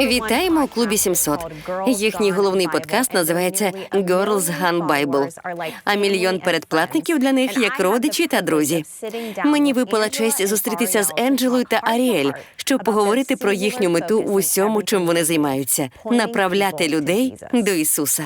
Вітаємо у клубі 700. Їхній головний подкаст називається Girls Gone Bible. А мільйон передплатників для них як родичі та друзі. Мені випала честь зустрітися з Енджелою та Аріель, щоб поговорити про їхню мету у всьому, чим вони займаються направляти людей до Ісуса.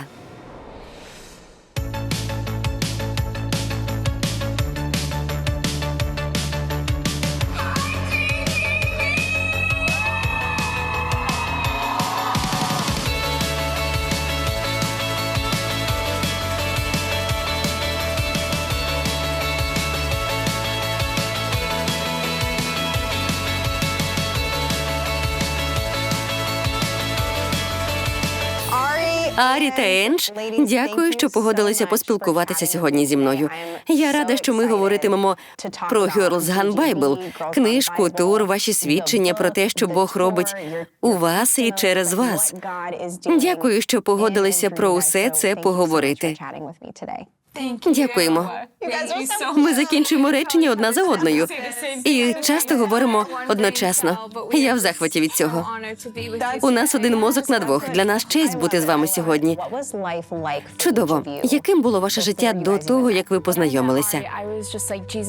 Арі та таЕндж, дякую, що погодилися поспілкуватися сьогодні зі мною. Я рада, що ми говоритимемо про Girls Gun Bible, книжку, тур, ваші свідчення про те, що Бог робить у вас і через вас. Дякую, що погодилися про усе це поговорити. Дякуємо. Ми закінчуємо речення одна за одною і часто говоримо одночасно. Я в захваті від цього. У нас один мозок на двох. Для нас честь бути з вами сьогодні. Чудово. Яким було ваше життя до того, як ви познайомилися?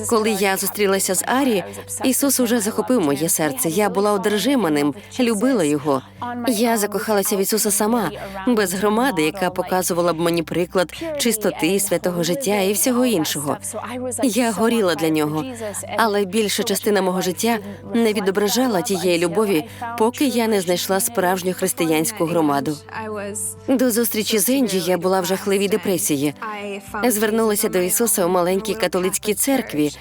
Коли я зустрілася з Арі, Ісус уже захопив моє серце. Я була одержима ним, любила його. Я закохалася в Ісуса сама, без громади, яка показувала б мені приклад чистоти, святого життя і всього іншого. Я горіла для нього, але більша частина мого життя не відображала тієї любові, поки я не знайшла справжню християнську громаду. До зустрічі з Енджі я була в жахливій депресії. Звернулася до Ісуса у маленькій католицькій церкві,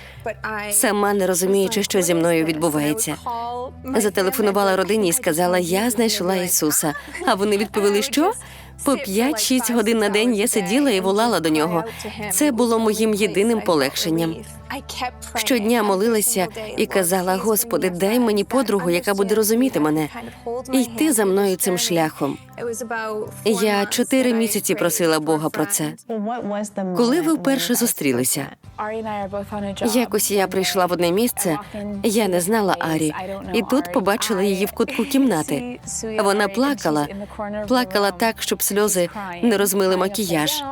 сама не розуміючи, що зі мною відбувається. Зателефонувала родині і сказала: Я знайшла Ісуса. А вони відповіли, що по 5-6 годин на день я сиділа і волала до нього. Це було моїм єдиним полегшенням. Щодня молилася і казала: Господи, дай мені подругу, яка буде розуміти мене, і йти за мною цим шляхом. Я чотири місяці просила Бога про це. Коли ви вперше зустрілися? Якось я прийшла в одне місце, я не знала Арі, і тут побачила її в кутку кімнати. Вона плакала, плакала так, щоб сльози не розмили макіяж.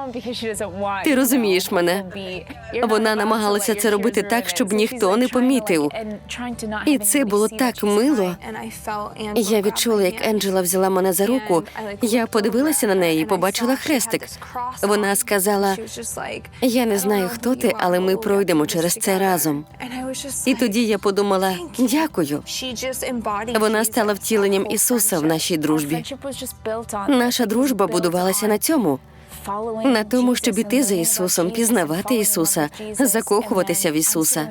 Ти розумієш мене? Вона намагалася це робити так, щоб ніхто не помітив. І це було так мило. Я відчула, як Енджела взяла мене за руку. Я подивилася на неї, побачила хрестик. Вона сказала: Я не знаю, хто ти, але ми пройдемо через це разом. І тоді я подумала: дякую. Вона стала втіленням Ісуса в нашій дружбі. Наша дружба будувалася на цьому. На тому, щоб іти за Ісусом, пізнавати Ісуса, закохуватися в Ісуса.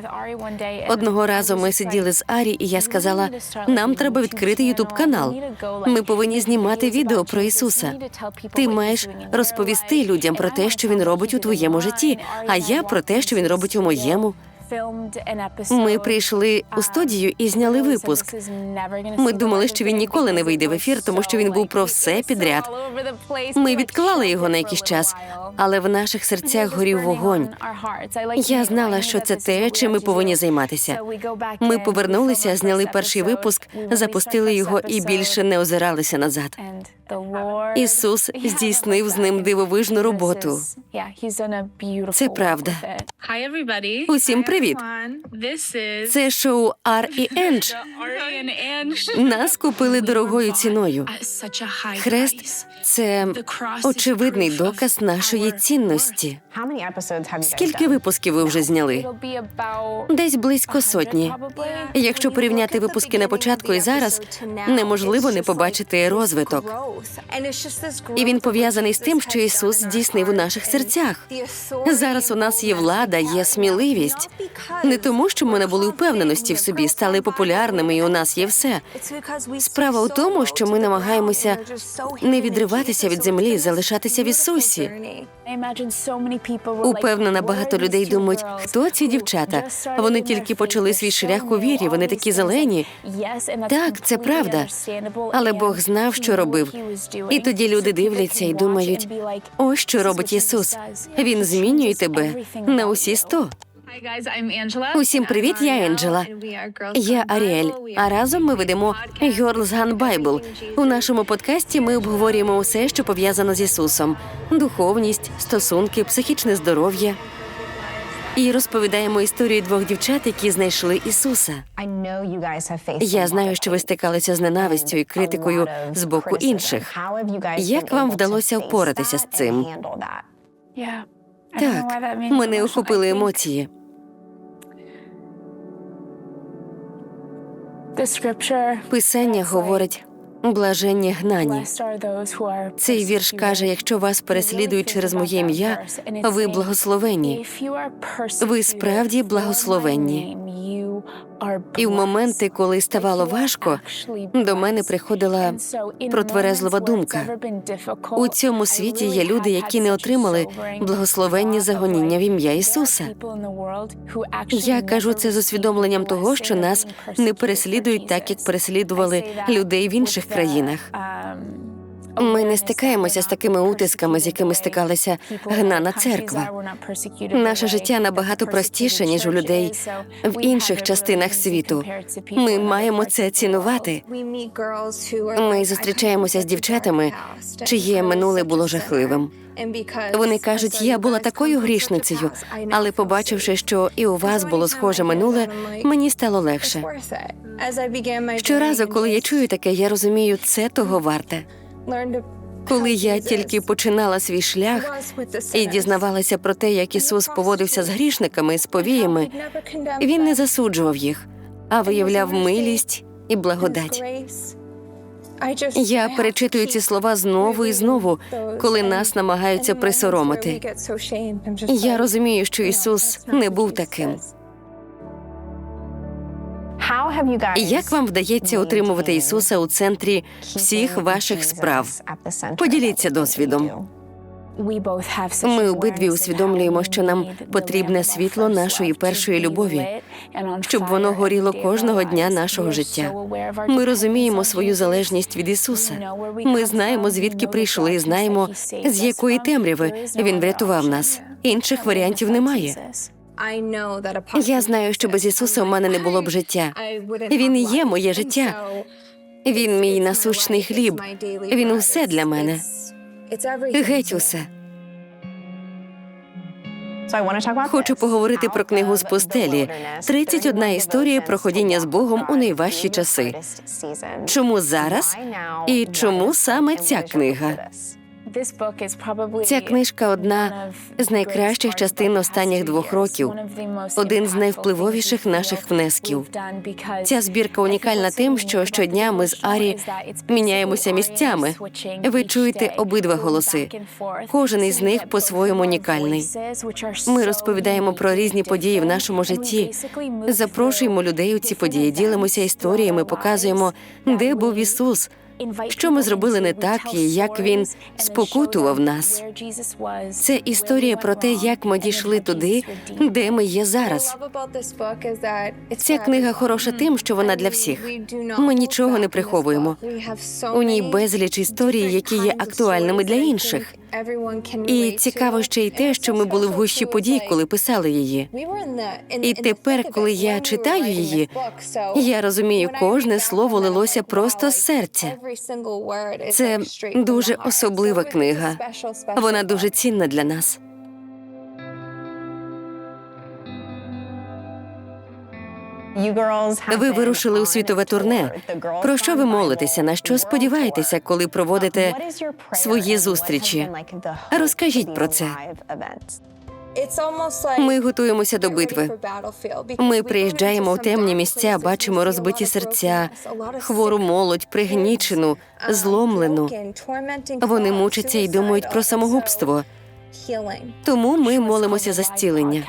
Одного разу ми сиділи з Арі, і я сказала: нам треба відкрити Ютуб канал. Ми повинні знімати відео про Ісуса. Ти маєш розповісти людям про те, що він робить у твоєму житті, а я про те, що він робить у моєму. Ми прийшли у студію і зняли випуск. Ми думали, що він ніколи не вийде в ефір, тому що він був про все підряд. Ми відклали його на якийсь час, але в наших серцях горів вогонь. Я знала, що це те, чим ми повинні займатися. Ми повернулися, зняли перший випуск, запустили його і більше не озиралися назад. Ісус здійснив з ним дивовижну роботу. Це правда. Усім привіт. Це шоу Ар іЕндж. Нас купили дорогою ціною. Хрест це очевидний доказ нашої цінності. Скільки випусків ви вже зняли? Десь близько сотні. Якщо порівняти випуски на початку і зараз, неможливо не побачити розвиток. І він пов'язаний з тим, що Ісус здійснив у наших серцях. Зараз у нас є влада, є сміливість. Не тому, що ми не були впевненості в собі, стали популярними, і у нас є все. Справа у тому, що ми намагаємося не відриватися від землі, залишатися в Ісусі. Упевнена, багато людей думають, хто ці дівчата? Вони тільки почали свій шлях у вірі. Вони такі зелені. Так, це правда. Але Бог знав, що робив. І тоді люди дивляться і думають: ось що робить Ісус. Він змінює тебе на усі сто. Усім привіт, я Енджела. Я Аріель. А разом ми ведемо Girls Gun Bible. У нашому подкасті ми обговорюємо усе, що пов'язано з Ісусом: духовність, стосунки, психічне здоров'я. І розповідаємо історію двох дівчат, які знайшли Ісуса. Я знаю, що ви стикалися з ненавистю і критикою з боку інших. Як вам вдалося впоратися з цим? Так, мене охопили емоції. Писання говорить блаженні гнані. Цей вірш каже: якщо вас переслідують через моє ім'я, ви благословенні. Ви справді благословенні. І в моменти, коли ставало важко, до мене приходила протверезлива думка. У цьому світі є люди, які не отримали благословенні загоніння в ім'я Ісуса. Я кажу це з усвідомленням того, що нас не переслідують так, як переслідували людей в інших країнах. Ми не стикаємося з такими утисками, з якими стикалася гнана церква. Наше життя набагато простіше, ніж у людей в інших частинах світу. Ми маємо це цінувати. Ми зустрічаємося з дівчатами, чиє минуле було жахливим. Вони кажуть, я була такою грішницею, але побачивши, що і у вас було схоже минуле, мені стало легше. Щоразу, коли я чую таке, я розумію, це того варте. Коли я тільки починала свій шлях і дізнавалася про те, як Ісус поводився з грішниками, з повіями, він не засуджував їх, а виявляв милість і благодать. Я перечитую ці слова знову і знову, коли нас намагаються присоромити. Я розумію, що Ісус не був таким. Як вам вдається утримувати Ісуса у центрі всіх ваших справ? Поділіться досвідом. Ми обидві усвідомлюємо, що нам потрібне світло нашої першої любові, щоб воно горіло кожного дня нашого життя. Ми розуміємо свою залежність від Ісуса. Ми знаємо, звідки прийшли, знаємо, з якої темряви Він врятував нас. Інших варіантів немає. Я знаю, що без Ісуса у мене не було б життя. Він і є моє життя. Він мій насущний хліб. Він усе для мене. Геть усе. Хочу поговорити про книгу з пустелі. 31 історія про ходіння з Богом у найважчі часи. Чому зараз? І чому саме ця книга? Ця книжка одна з найкращих частин останніх двох років, один з найвпливовіших наших внесків. Ця збірка унікальна тим, що щодня ми з Арі міняємося місцями. Ви чуєте обидва голоси. Кожен із них по-своєму унікальний. Ми розповідаємо про різні події в нашому житті. Запрошуємо людей у ці події, ділимося історіями, показуємо, де був Ісус. Що ми зробили не так, і як він спокутував нас. Це історія про те, як ми дійшли туди, де ми є зараз. Ця книга хороша тим, що вона для всіх. Ми нічого не приховуємо. У ній безліч історій, які є актуальними для інших. І цікаво ще й те, що ми були в гущі подій, коли писали її. І тепер, коли я читаю її, я розумію, кожне слово лилося просто з серця. Це дуже особлива книга. Вона дуже цінна для нас. Ви вирушили у світове турне. Про що ви молитеся? На що сподіваєтеся, коли проводите свої зустрічі? Розкажіть про це. Ми готуємося до битви. Ми приїжджаємо в темні місця, бачимо розбиті серця, хвору молодь, пригнічену, зломлену. Вони мучаться і думають про самогубство. Тому ми молимося за зцілення.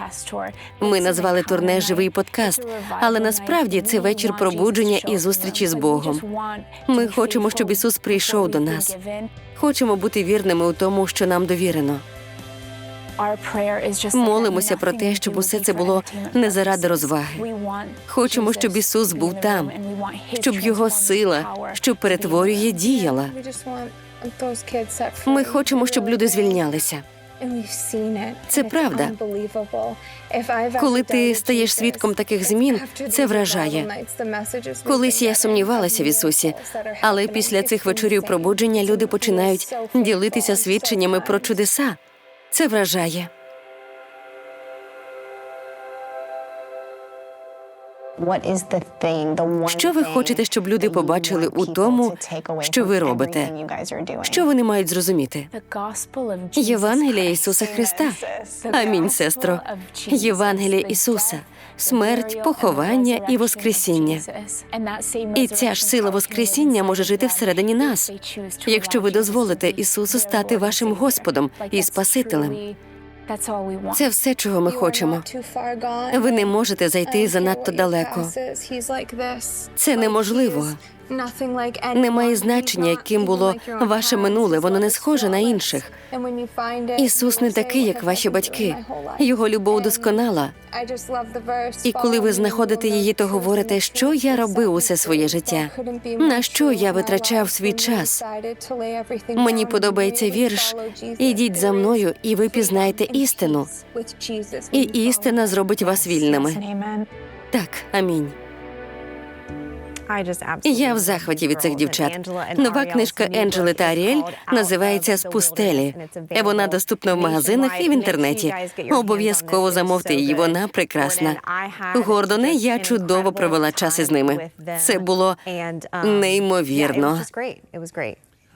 Ми назвали турне Живий подкаст, але насправді це вечір пробудження і зустрічі з Богом. Ми хочемо, щоб Ісус прийшов до нас. Хочемо бути вірними у тому, що нам довірено. Молимося про те, щоб усе це було не заради розваги. Хочемо, щоб Ісус був там, щоб його сила, що перетворює, діяла. Ми хочемо, щоб люди звільнялися. Це правда. Коли ти стаєш свідком таких змін, це вражає. Колись я сумнівалася в Ісусі, але після цих вечорів пробудження люди починають ділитися свідченнями про чудеса. Це вражає. Що ви хочете, щоб люди побачили у тому, що ви робите? Що вони мають зрозуміти? Євангелія Ісуса Христа. Амінь, сестро. Євангелія Ісуса, смерть, поховання і воскресіння. І ця ж сила Воскресіння може жити всередині нас, якщо ви дозволите Ісусу стати вашим Господом і Спасителем. Це все, чого ми хочемо. Ви не можете зайти занадто далеко. Це неможливо. Немає значення, яким було ваше минуле. Воно не схоже на інших. Ісус не такий, як ваші батьки. Його любов досконала. І коли ви знаходите її, то говорите, що я робив усе своє життя. На що я витрачав свій час? Мені подобається вірш. Ідіть за мною, і ви пізнаєте істину. І істина зробить вас вільними. Так, амінь. Я в захваті від цих дівчат. Нова книжка Енджели та Аріель називається Спустелі. І Вона доступна в магазинах і в інтернеті. Обов'язково замовте її. Вона прекрасна. Гордоне, я чудово провела час із ними. Це було неймовірно.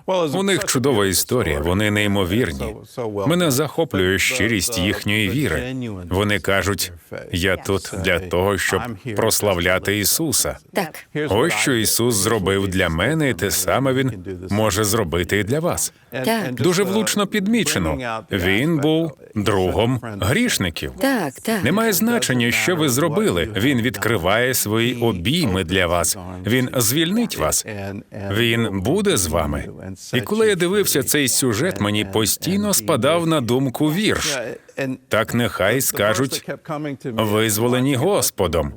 У них чудова історія, вони неймовірні. Мене захоплює щирість їхньої віри. Вони кажуть: я тут для того, щоб прославляти Ісуса. Так, Ось що Ісус зробив для мене, і те саме Він може зробити і для вас. Так. Дуже влучно підмічено. Він був другом грішників. так, так. Немає значення, що ви зробили. Він відкриває свої обійми для вас. Він звільнить вас. Він буде з вами. І коли я дивився цей сюжет, мені постійно спадав на думку вірш. Так нехай скажуть визволені Господом.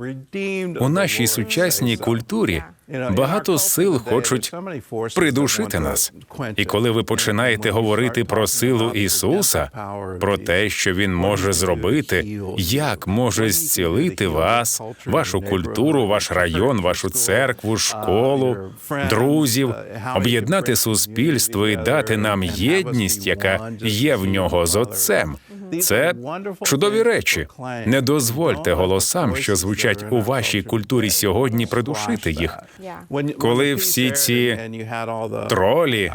У нашій сучасній культурі багато сил хочуть придушити нас. І коли ви починаєте говорити про силу Ісуса, про те, що Він може зробити, як може зцілити вас, вашу культуру, ваш район, вашу церкву, школу, друзів, об'єднати суспільство і дати нам єдність, яка є в нього з Отцем. Це чудові речі. Не дозвольте голосам, що звучать у вашій культурі сьогодні, придушити їх. Коли всі ці тролі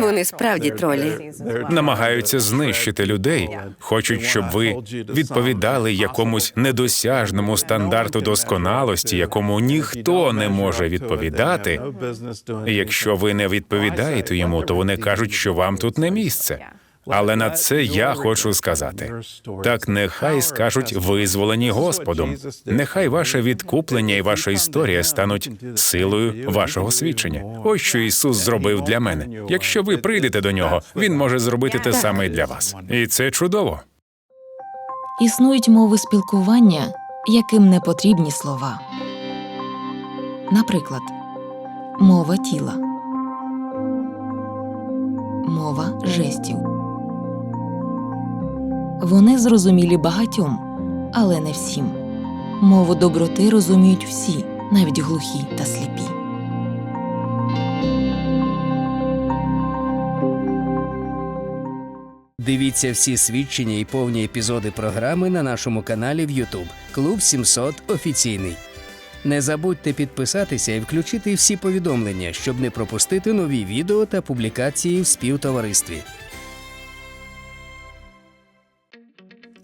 Вони справді тролі. намагаються знищити людей, хочуть, щоб ви відповідали якомусь недосяжному стандарту досконалості, якому ніхто не може відповідати. І Якщо ви не відповідаєте йому, то вони кажуть, що вам тут не місце. Але на це я хочу сказати. Так нехай скажуть визволені Господом. Нехай ваше відкуплення і ваша історія стануть силою вашого свідчення. Ось що Ісус зробив для мене. Якщо ви прийдете до нього, Він може зробити те саме і для вас. І це чудово. Існують мови спілкування, яким не потрібні слова. Наприклад, мова тіла, мова жестів. Вони зрозумілі багатьом, але не всім. Мову доброти розуміють всі, навіть глухі та сліпі. Дивіться всі свідчення і повні епізоди програми на нашому каналі в YouTube Клуб 700 офіційний. Не забудьте підписатися і включити всі повідомлення, щоб не пропустити нові відео та публікації в співтоваристві.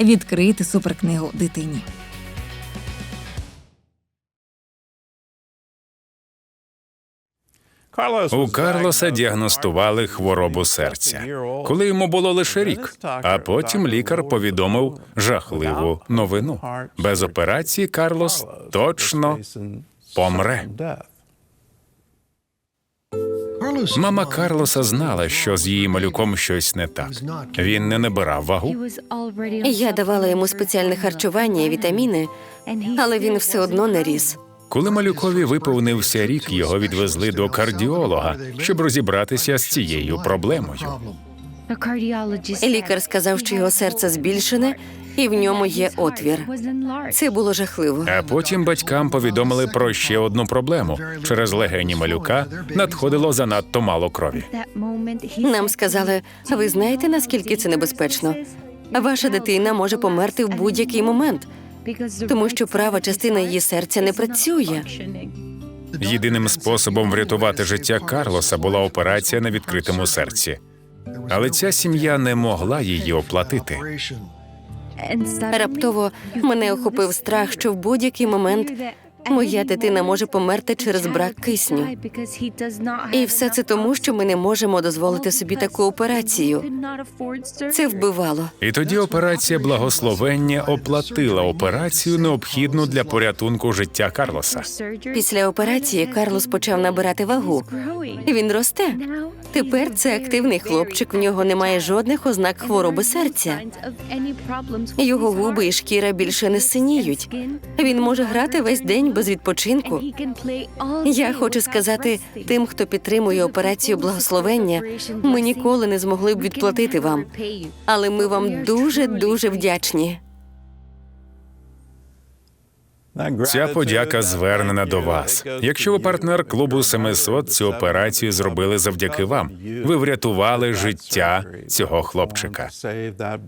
відкрийте суперкнигу дитині. У Карлоса діагностували хворобу серця, коли йому було лише рік. А потім лікар повідомив жахливу новину. Без операції Карлос точно помре. Мама Карлоса знала, що з її малюком щось не так. Він не набирав вагу. Я давала йому спеціальне харчування і вітаміни, але він все одно не ріс. Коли малюкові виповнився рік, його відвезли до кардіолога, щоб розібратися з цією проблемою. Лікар сказав, що його серце збільшене і в ньому є отвір. Це було жахливо. А потім батькам повідомили про ще одну проблему. Через легені малюка надходило занадто мало крові. Нам сказали, ви знаєте, наскільки це небезпечно? Ваша дитина може померти в будь-який момент, тому що права частина її серця не працює. Єдиним способом врятувати життя Карлоса була операція на відкритому серці. Але ця сім'я не могла її оплатити. Раптово мене охопив страх, що в будь-який момент моя дитина може померти через брак кисню. І все це тому, що ми не можемо дозволити собі таку операцію. Це вбивало. І тоді операція благословення оплатила операцію, необхідну для порятунку життя Карлоса. Після операції Карлос почав набирати вагу. Він росте. Тепер це активний хлопчик. В нього немає жодних ознак хвороби серця. Його губи і шкіра більше не синіють. Він може грати весь день без відпочинку. Я хочу сказати тим, хто підтримує операцію благословення, ми ніколи не змогли б відплатити вам. Але ми вам дуже дуже вдячні. Ця подяка звернена до вас. Якщо ви партнер клубу 700, цю операцію зробили завдяки вам. Ви врятували життя цього хлопчика.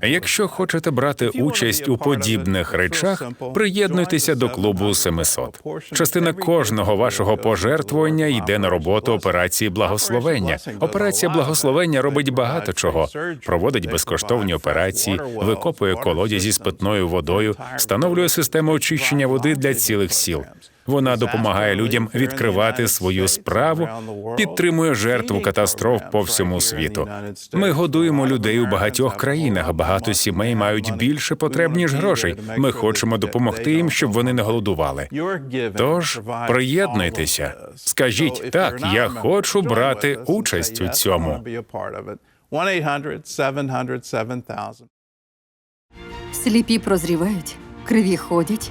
Якщо хочете брати участь у подібних речах, приєднуйтеся до клубу 700. Частина кожного вашого пожертвування йде на роботу операції благословення. Операція благословення робить багато чого. Проводить безкоштовні операції, викопує колодязі з питною водою, встановлює систему очищення води для цілих сіл. Вона допомагає людям відкривати свою справу, підтримує жертву катастроф по всьому світу. Ми годуємо людей у багатьох країнах. Багато сімей мають більше потреб ніж грошей. Ми хочемо допомогти їм, щоб вони не голодували. Тож приєднуйтеся, скажіть так, я хочу брати участь у цьому. 1-800-700-7000. Сліпі прозрівають, криві ходять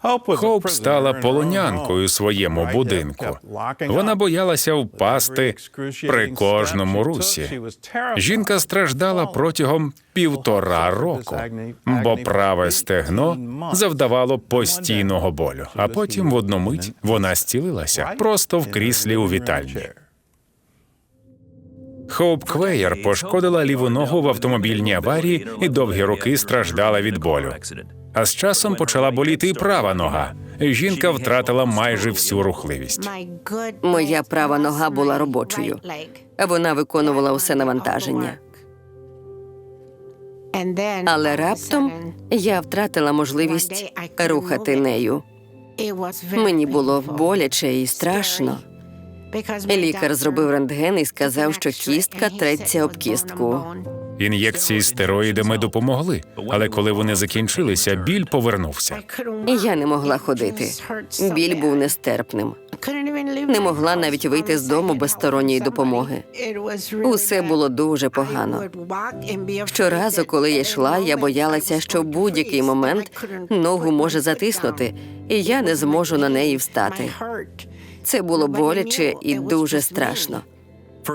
Хоуп стала полонянкою у своєму будинку. Вона боялася впасти при кожному русі. Жінка страждала протягом півтора року, бо праве стегно завдавало постійного болю. А потім в одну мить вона зцілилася просто в кріслі у вітальні. Хоуп Квеєр пошкодила ліву ногу в автомобільній аварії і довгі роки страждала від болю. А з часом почала боліти і права нога. жінка втратила майже всю рухливість. Моя права нога була робочою. Вона виконувала усе навантаження. Але раптом я втратила можливість рухати нею. Мені було боляче і страшно. Лікар зробив рентген і сказав, що кістка треться об кістку. Ін'єкції стероїдами допомогли, але коли вони закінчилися, біль повернувся. Я не могла ходити. Біль був нестерпним. Не могла навіть вийти з дому без сторонньої допомоги. Усе було дуже погано. Щоразу, коли я йшла, я боялася, що в будь-який момент ногу може затиснути, і я не зможу на неї встати. Це було боляче і дуже страшно.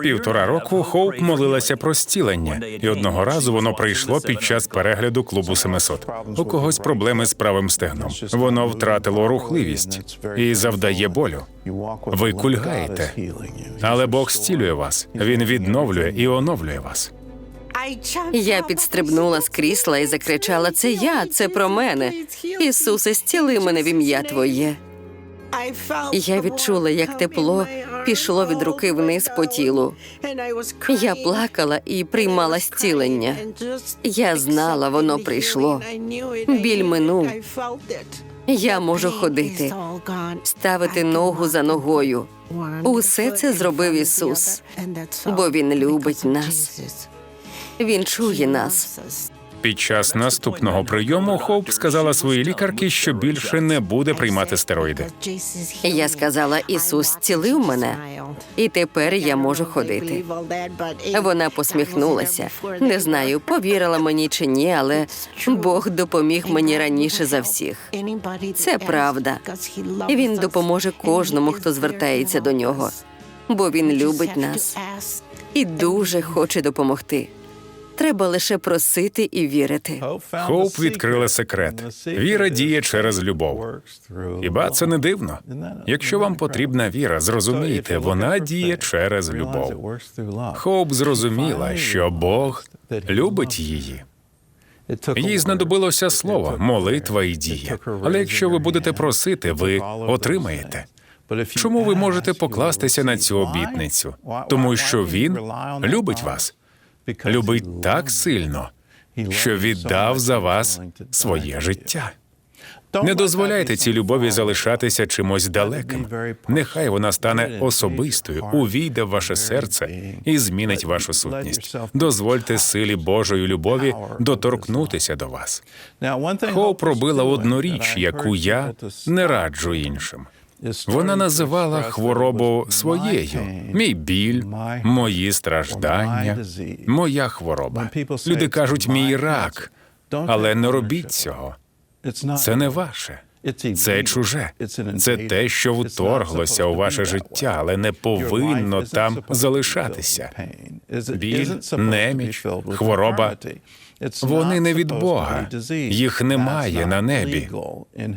Півтора року Хоуп молилася про зцілення, і одного разу воно прийшло під час перегляду клубу 700. У когось проблеми з правим стегном. Воно втратило рухливість і завдає болю. Ви кульгаєте. Але Бог зцілює вас. Він відновлює і оновлює вас. Я підстрибнула з крісла і закричала: Це я, це про мене. Ісусе, зціли мене в ім'я Твоє. Я відчула, як тепло пішло від руки вниз по тілу. Я плакала і приймала зцілення. Я знала, воно прийшло. Біль минув. Я можу ходити, ставити ногу за ногою. Усе це зробив Ісус, бо Він любить нас. Він чує нас. Під час наступного прийому Хоуп сказала своїй лікарці, що більше не буде приймати стероїди. Я сказала, Ісус зцілив мене, і тепер я можу ходити. Вона посміхнулася. Не знаю, повірила мені чи ні, але Бог допоміг мені раніше за всіх. Це правда. Він допоможе кожному, хто звертається до нього, бо він любить нас і дуже хоче допомогти. Треба лише просити і вірити. Хоуп відкрила секрет. Віра діє через любов. Хіба це не дивно? Якщо вам потрібна віра, зрозумійте, вона діє через любов. Хоуп зрозуміла, що Бог любить її. Їй знадобилося слово, молитва і дія. Але якщо ви будете просити, ви отримаєте. Чому ви можете покластися на цю обітницю? Тому що він любить вас, любить так сильно, що віддав за вас своє життя. Не дозволяйте цій любові залишатися чимось далеким. Нехай вона стане особистою, увійде в ваше серце і змінить вашу сутність. Дозвольте силі Божої любові доторкнутися до вас. Хоуп робила одну річ, яку я не раджу іншим. Вона називала хворобу своєю, мій біль, мої страждання, моя хвороба. Люди кажуть, мій рак, але не робіть цього. Це не ваше. Це чуже. Це те, що вторглося у ваше життя, але не повинно там залишатися. Біль, неміч, хвороба. Вони не від Бога. Їх немає на небі.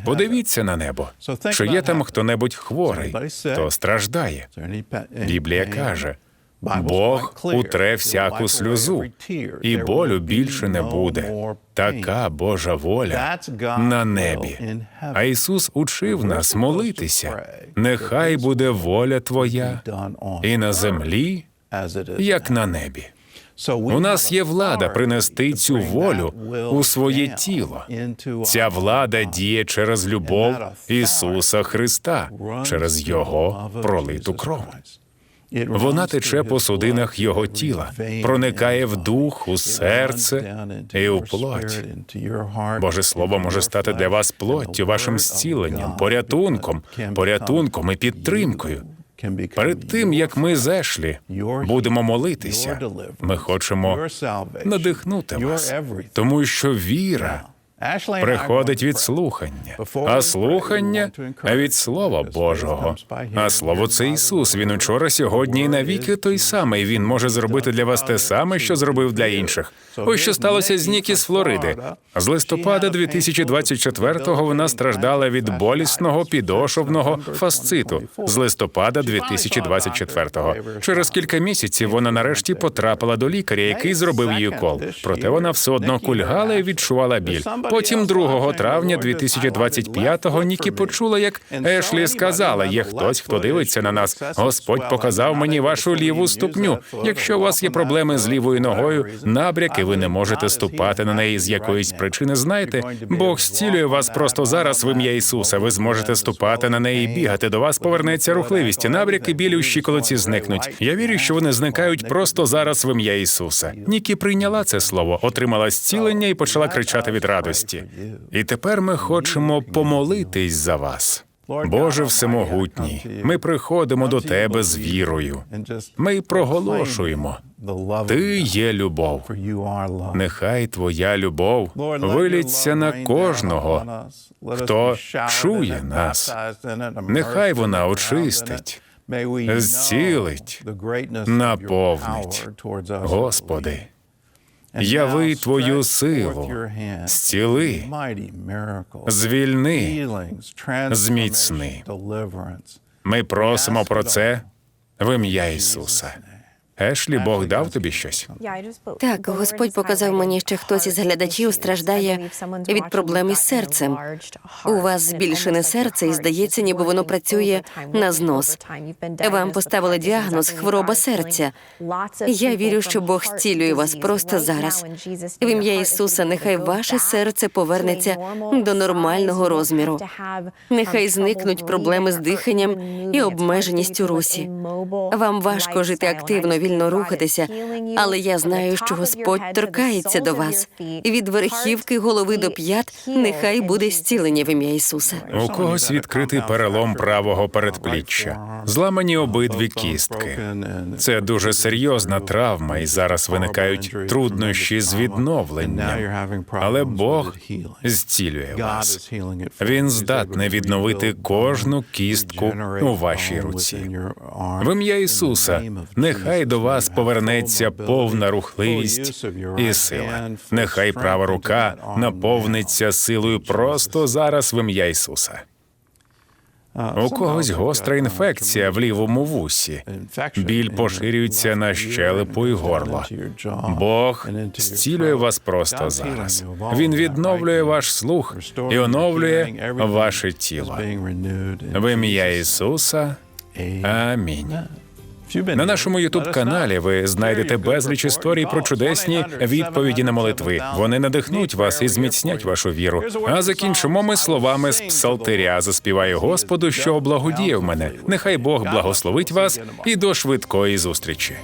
Подивіться на небо. Чи є там хто-небудь хворий, хто страждає? Біблія каже: Бог утре всяку сльозу, і болю більше не буде. Така Божа воля на небі. А Ісус учив нас молитися. Нехай буде воля Твоя і на землі, як на небі. У нас є влада принести цю волю у своє тіло. Ця влада діє через любов Ісуса Христа, через Його пролиту кров. Вона тече по судинах Його тіла, проникає в дух, у серце і у плоть. Боже Слово може стати для вас плоттю, вашим зціленням, порятунком, порятунком і підтримкою. Перед тим як ми зайшли, будемо молитися. Ми хочемо надихнути вас, тому що віра приходить від слухання, а слухання від Слова Божого. А слово це Ісус. Він учора, сьогодні і навіки той самий. Він може зробити для вас те саме, що зробив для інших. Ось що сталося з Нікі з Флориди. З листопада 2024-го вона страждала від болісного підошовного фасциту. З листопада 2024-го. Через кілька місяців вона нарешті потрапила до лікаря, який зробив їй укол. Проте вона все одно кульгала і відчувала біль. Потім 2 травня 2025-го Нікі почула, як Ешлі сказала: є хтось, хто дивиться на нас. Господь показав мені вашу ліву ступню. Якщо у вас є проблеми з лівою ногою, набряки, ви не можете ступати на неї з якоїсь причини. Знаєте, Бог зцілює вас просто зараз в ім'я Ісуса. Ви зможете ступати на неї і бігати. До вас повернеться рухливість. Набряки білі у щиколоці зникнуть. Я вірю, що вони зникають просто зараз в ім'я Ісуса. Нікі прийняла це слово, отримала зцілення і почала кричати від радості. І тепер ми хочемо помолитись за вас. Боже всемогутній, ми приходимо до Тебе з вірою. Ми проголошуємо. Ти є любов. Нехай Твоя любов виліться на кожного, хто чує нас. Нехай вона очистить, зцілить, наповнить. Господи, яви Твою силу, зціли, звільни, зміцни. Ми просимо про це в ім'я Ісуса. Ешлі, Бог дав тобі щось? Так, Господь показав мені, що хтось із глядачів страждає від проблем із серцем. У вас збільшене серце, і здається, ніби воно працює на знос. Вам поставили діагноз хвороба серця. Я вірю, що Бог зцілює вас просто зараз. В ім'я Ісуса, нехай ваше серце повернеться до нормального розміру. Нехай зникнуть проблеми з диханням і обмеженість у русі. Вам важко жити активно, вільно рухатися, але я знаю, що Господь торкається до вас. Від верхівки голови до п'ят нехай буде зцілення в ім'я Ісуса. У когось відкритий перелом правого передпліччя, зламані обидві кістки. Це дуже серйозна травма, і зараз виникають труднощі з відновленням. Але Бог зцілює вас. Він здатний відновити кожну кістку у вашій руці. В ім'я Ісуса, нехай до вас повернеться повна рухливість і сила. Нехай права рука наповниться силою просто зараз в ім'я Ісуса. У когось гостра інфекція в лівому вусі. Біль поширюється на щелепу і горло. Бог зцілює вас просто зараз. Він відновлює ваш слух і оновлює ваше тіло. В ім'я Ісуса. Амінь. На нашому ютуб каналі ви знайдете безліч історій про чудесні відповіді на молитви. Вони надихнуть вас і зміцнять вашу віру. А закінчимо ми словами з псалтиря. Заспіваю Господу, що облагодіяв мене. Нехай Бог благословить вас і до швидкої зустрічі.